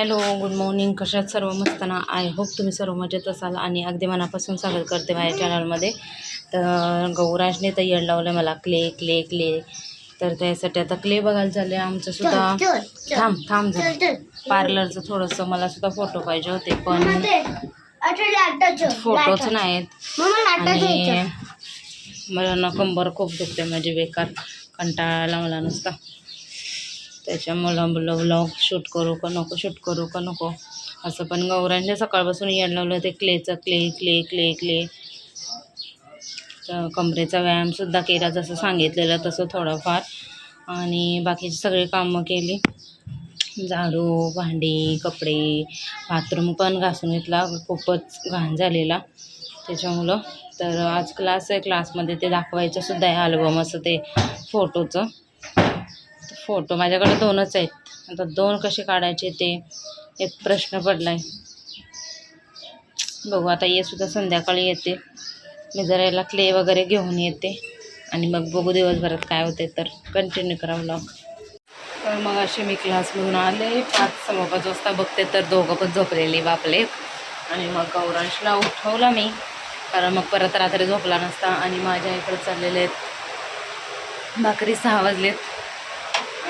Hello good morning. कशात सर्व मस्त ना? आय होप तुम्ही सर्व मजेत असाल आणि अगदी मनापासून स्वागत करते माझ्या चॅनलमध्ये. तर गौराजने तर येड लावलं मला. Clay clay clay. तर त्यासाठी आता क्ले बघायला चालले आमचं सुद्धा. थांब थांब झालं पार्लरचं थोडंसं मला सुद्धा फोटो पाहिजे होते पण फोटोच नाहीत. आणि मला ना कंबर खूप दुखते माझी बेकार कंटाळा आला मला नुसता. त्याच्यामुळं म्हणलं ब्लॉग शूट करू का नको शूट करू का नको असं पण गौरांनी सकाळपासून येड लावलं ते क्लेचं क्ले क्ले क्ले क्ले. तर कमरेचा व्यायामसुद्धा केला जसं सांगितलेलं तसं थोडंफार. आणि बाकीची सगळी कामं केली. झाडू भांडी कपडे बाथरूम पण घासून घेतला खूपच घाण झालेला त्याच्यामुळं. तर आज क्लास आहे क्लासमध्ये ते दाखवायचं सुद्धा आहे अल्बम असं ते फोटोचं फोटो माझ्याकडे दोनच आहेत. आता दोन कसे काढायचे ते एक प्रश्न पडला आहे बघू आता ये सुद्धा संध्याकाळी येते. मी जरा याला क्ले वगैरे घेऊन येते. आणि मग बघू दिवसभरात काय होते तर कंटिन्यू करा ब्लॉग तर मग असे मी क्लासमधून आले. पाच सव्वा पाच वाजता बघते तर दोघं पण झोपलेले बापले आणि मग गौरांशला उठवला मी. कारण मग परत रात्री झोपला नसता. आणि माझ्या इकडे चाललेले आहेत. भाकरी सहा वाजलेत.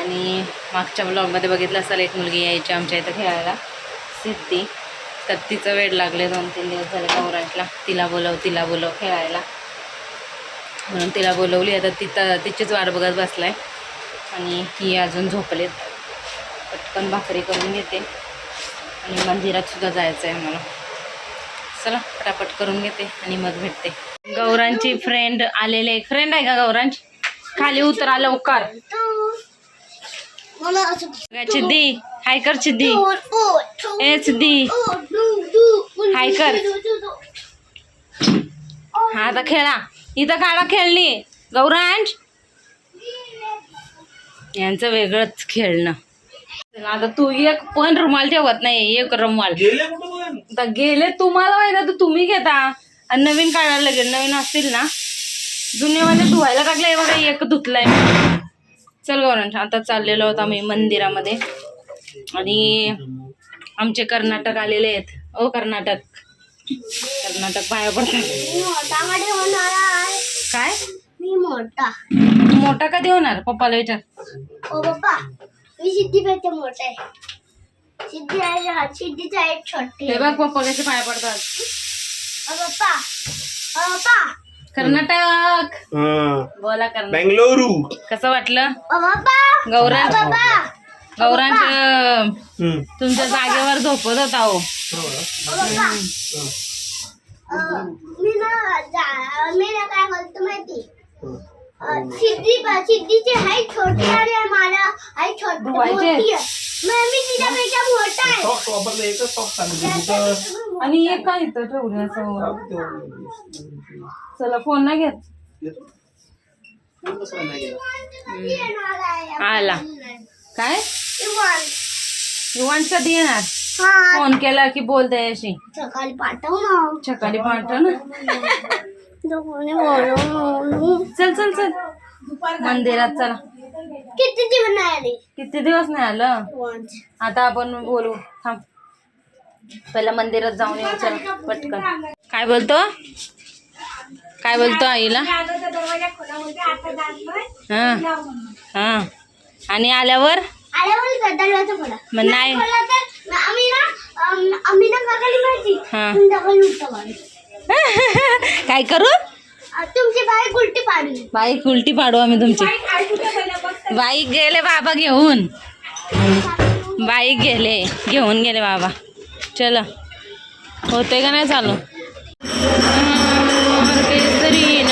आणि मागच्या ब्लॉगमध्ये बघितलं असाल एक मुलगी यायची आमच्या इथं खेळायला. सिद्धी. तर तिचं वेळ लागले दोन तीन दिवस झाले गौरांशला तिला बोलव तिला बोलव खेळायला. म्हणून तिला बोलवली. आता तिथं तिचीच वाट बघत बसलाय. आणि ही अजून झोपलेत. पटकन भाकरी करून घेते. आणि मंदिरात सुद्धा जायचं आहे मला. चला पटापट करून घेते आणि मग भेटते. गौरांची फ्रेंड आलेले फ्रेंड आहे का गौरांची? खाली उतरा लवकर. चिद्दी हाय कर चिद्दी ए चिद्दी हाय कर. हा आता खेळा. इथं काढा खेळणी. गौरांश यांचं वेगळंच खेळणं. आता तू एक पण रुमाल ठेवत नाही एक रुमाल. आता गेले तुम्हाला माहिती तर तुम्ही घेता. आणि नवीन काढायला लागेल नवीन असतील ना? जुनेवाले धुवायला टाकले बघा एक धुतलाय. चल गौरंश आता चाललेलो आहोत आम्ही मंदिरामध्ये. आणि आमचे कर्नाटक आलेले आहेत. ओ कर्नाटक. कर्नाटक बाहेर पडतात. काय? मी मोठा मोठा कधी होणार? पप्पाला विचार. ओ पप्पा मी सिद्धीपेक्षा मोठा आहे सिद्धी आहे सिद्धीचा एक छोटी हे बघ पप्पा कसे पाय पडतात. ओ पप्पा. ओ पप्पा. कर्नाटक. बोला कर्नाटक. बेंगलोरू. कसं वाटलं? गौरांश. गौरांश अं, तुमच्या जागेवर झोपत होता हो. ओ पप्पा अं, मी ना जा- मी ना काय बोलतो माहिती? अं, सिद्धी सिद्धीची हाय छोटी आहे मला. हाय छोटी धुवायचे? मोठी आहे. मग मी तिच्यापेक्षा मोठा आहे. सॉक्स वापरले एकच सॉक्स सांगितले आणि हे काय इथं ठेवलं असं. चला फोन नाही घेत. आला. काय? युवांश कधी येणार. हा. फोन केला की बोलते अशी सकाळी पाठव ना. सकाळी पाठ ना. चल चल चल. मंदिरात चला. किती दिवस नाही आले? किती दिवस नाही आलं? आता आपण बोलू. थांब. पहिला मंदिरात जाऊन येऊ चल पटकन. काय बोलतो? काय बोलतो आईला? हा. हा. आणि आल्यावर? मग नाही हा. काय करू? तुमची बाई उलटी पाडली बाईक उलटी पाडू आम्ही तुमची. बाईक गेले बाबा घेऊन. बाईक गेले. घेऊन गेले बाबा. चला. होते का नाही चालू?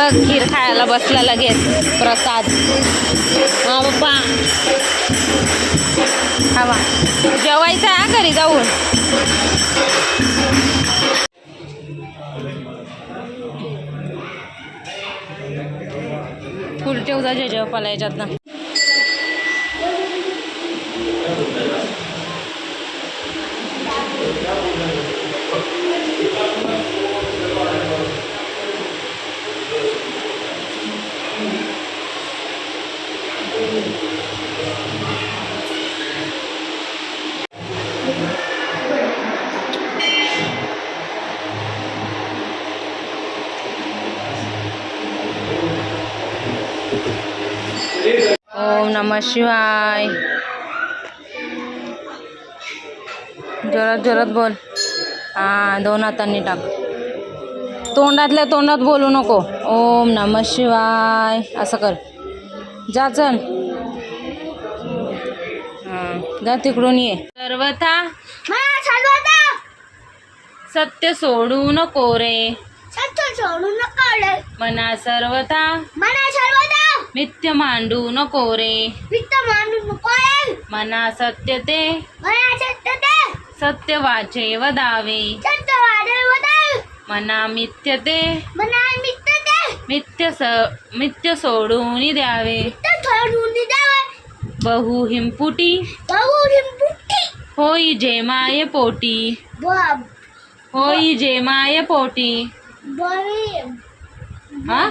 बघ खीर खायला बसला लगेच. प्रसाद. हा बाप्पा हवा जेवायचं आहे हा घरी जाऊन. फुल ठेवता जे जेवपाला याच्यात ना. Thank you. शिवाय. जोरात जोरात बोल. हा दोन हातांनी टाक. तोंडातल्या तोंडात बोलू नको. ओम नमः शिवाय. असं कर. जा चल. जा तिकडून ये. सर्वथा सत्य सोडू नको रे. सत्य सोडू नका रे. मना सर्वथा. मला सर्वदा मिथ्य मांडू नको रे. वित्त मानू नको रे. मना सत्य ते मला सत्य ते सत्य वाचे वदावे सत्य वाढेल वदाल. मना मिथ्य ते मला मित्र ते मिथ्य स मिथ्य सोडून द्यावे. तर सोडून द्यावे. बहु हिंपुटी भाऊ हिंपुटी होई जे माये पोटी. ब- होई जे माये पोटी. बरी हा?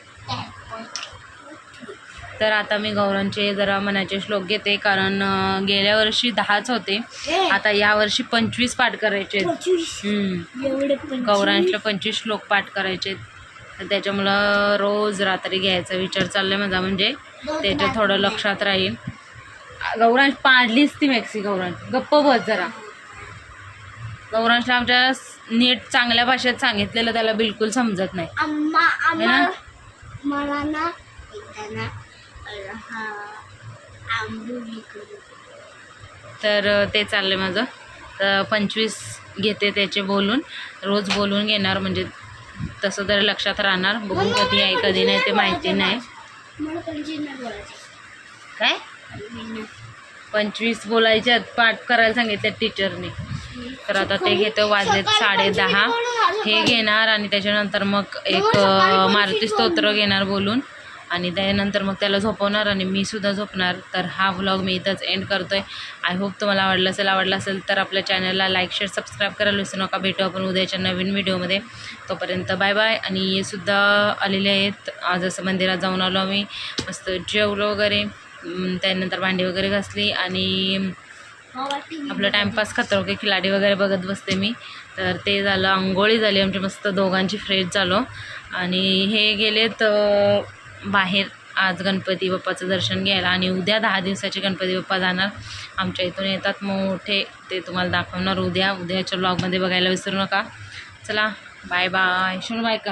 तर आता मी गौरांचे जरा मनाचे श्लोक घेते कारण गेल्या वर्षी दहाच होते. आता या वर्षी पंचवीस पाठ करायचे आहेत. पंचवीस? श्लोक पाठ करायचे आहेत. तर त्याच्यामुळं रोज रात्री घ्यायचा विचार चाललाय माझा म्हणजे त्याच्या थोडं लक्षात राहील. गौरांश पाडलीच ती मॅक्सी गौरांश. गप्प बस जरा. गौरांशला आमच्या नीट चांगल्या भाषेत सांगितलेलं त्याला बिलकुल समजत नाही. मला ना हा. आंबोली तर ते चाललंय माझं. तर पंचवीस घेते त्याचे बोलून. रोज बोलून घेणार म्हणजे तसं तर लक्षात राहणार. बघून कधी आहे कधी नाही ते माहिती नाही. बोलायचे. काय? पंचवीस. बोलायच्यात पाठ करायला सांगितलं टीचरने. तर आता ते घेतं वाजलेत साडे दहा. हे घेणार आणि त्याच्यानंतर मग एक मारुती स्तोत्र घेणार बोलून. आणि त्यानंतर मग त्याला झोपवणार आणि मी सुद्धा झोपणार. तर हा व्लॉग मी इथंच एंड करतो आहे आय होप तुम्हाला आवडलं असेल आवडला असेल तर आपल्या चॅनलला लाईक शेअर सबस्क्राईब करायला विसरू नका. भेटू आपण उद्याच्या नवीन व्हिडिओमध्ये तोपर्यंत बाय बाय आणि हे सुद्धा आलेले आहेत. आज असं मंदिरात जाऊन आलो आम्ही. मस्त जेवलो वगैरे. त्यानंतर भांडी वगैरे घासली आणि आपलं टाईमपास खतरो की खिलाडी वगैरे बघत बसते मी. तर ते झालं आंघोळी झाली. आमची मस्त दोघांची फ्रेश झालो. आणि हे गेलेत बाहेर आज गणपती बाप्पाचं दर्शन घ्यायला आणि उद्या दहा दिवसाचे गणपती बाप्पा जाणार. आमच्या इथून येतात मोठे ते तुम्हाला दाखवणार उद्या. उद्याच्या ब्लॉगमध्ये बघायला विसरू नका. चला बाय बाय शुरू बाय का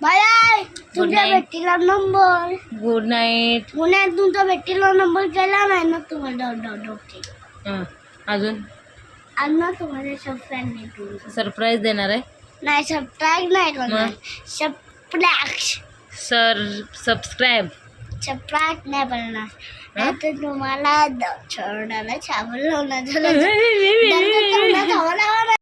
बाय तुझ्या. भेटीला नंबर गुड नाईट पुण्यात तुमचा भेटीला नंबर गेला नाही ना तुम्हाला? अजून? आणि ना तुम्हाला करू. सरप्राईज देणार आहे? नाही सबस्क्राईब नाही करणार. सबस्क्राईब सर सबस्क्राईब सबस्क्राईब नाही करणार नाही तर तुम्हाला छोडाला छावल लावणार झालं